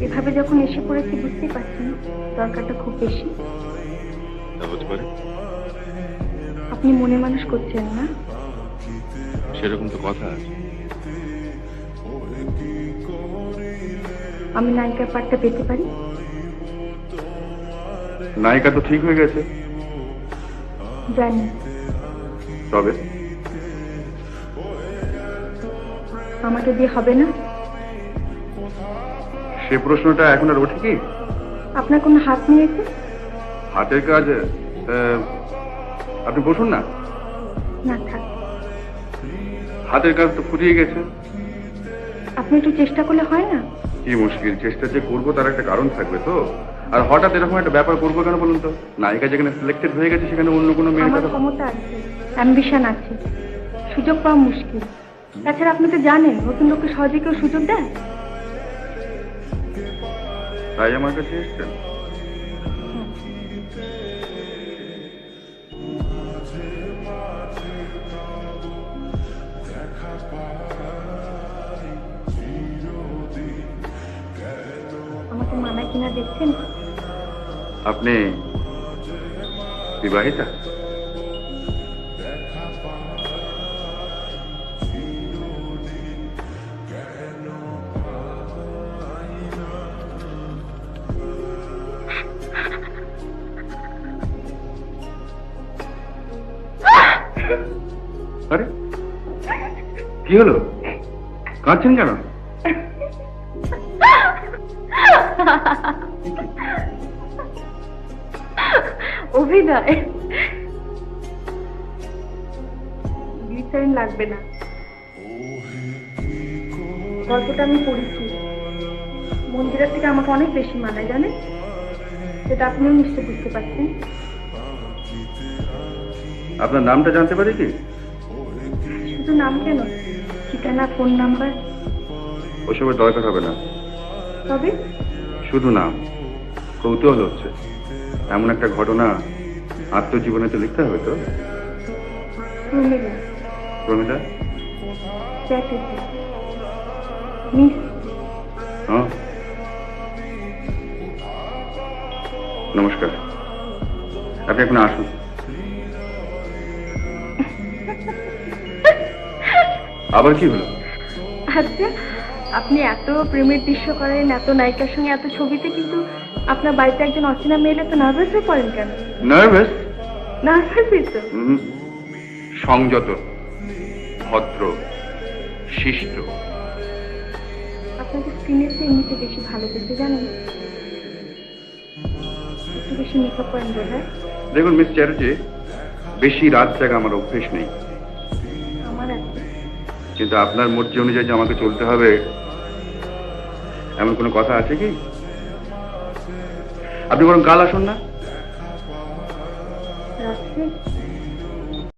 এভাবে যখন এসে পড়েছি বুঝতেই পারছেন দরকারটা খুব বেশি। হতে পারে। আপনি মনে মানুষ করছেন না। সেরকম তো কথা আছে। আমি নায়িকার পাঠটা পেতে পারি? নায়িকা তো ঠিক হয়ে গেছে। জানি। তবে? আমাকে দিয়ে হবে না? সে প্রশ্নটা এখন আর ওঠে কি? আপনার কোনো হাত নিয়েছে হাতের কাজ আপনি বসুন না। না থাক। হাতের কাজ তো ফুরিয়ে গেছে। আপনি একটু চেষ্টা করলে হয় না? কি মুশকিল চেষ্টা যে করব তার একটা কারণ থাকবে তো। আর হঠাৎ এরকম একটা ব্যাপার করব কেন বলুন তো? নায়িকা যেখানে সিলেক্টেড হয়ে গেছে সেখানে অন্য কোনো মেয়ের কথা ক্ষমতা আছে অ্যাম্বিশন আছে। সুযোগ পাওয়া মুশকিল। তাছাড়া আপনি তো জানেন নতুন লোককে সহজে কেউ সুযোগ দেয়? তাই আমার কাছে এসছেন? আমাকে মানায় কিনা দেখছেন? আপনি বিবাহিতা? আরে কি হলো? কাঁদছেন কেন? অভিনয়। গ্লিসারিন লাগবে না। গল্পটা আমি পড়েছি। মন্দিরের থেকে আমাকে অনেক বেশি মানায় জানেন? সেটা আপনিও নিশ্চয় বুঝতে পারছেন। আপনার নামটা জানতে পারি কি? শুধু নাম কেন? ঠিকানা ফোন নাম্বার? ওসবের দরকার হবে না। তবে? শুধু নাম। কৌতূহল হচ্ছে। এমন একটা ঘটনা আত্মজীবনে তো লিখতে হবে তো? প্রমিতা হ্যাঁ। নমস্কার। আপনি এখন আসুন। আবার কি হলো? আচ্ছা আপনি এত প্রেমের দৃশ্য করেন এত নায়িকার সঙ্গে এত ছবিতে কিন্তু আপনার বাড়িতে একজন অচেনা মেয়ে এলে তো নার্ভাস হয়ে পড়েন কেন? নার্ভাস নার্ভাসই তো। সংযত ভদ্র শিষ্ট। আপনাকে স্ক্রিনের চেয়ে এমনিতে বেশি ভালো দেখতে জানেন? একটু বেশি মেকআপ করেন বোধ দেখুন মিস চ্যাটার্জি বেশি রাত জায়গা আমার অভ্যেস নেই। কিন্তু আপনার মর্জি অনুযায়ী আমাকে চলতে হবে, এমন কোনো কথা আছে কি? আপনি বরং কাল আসুন না।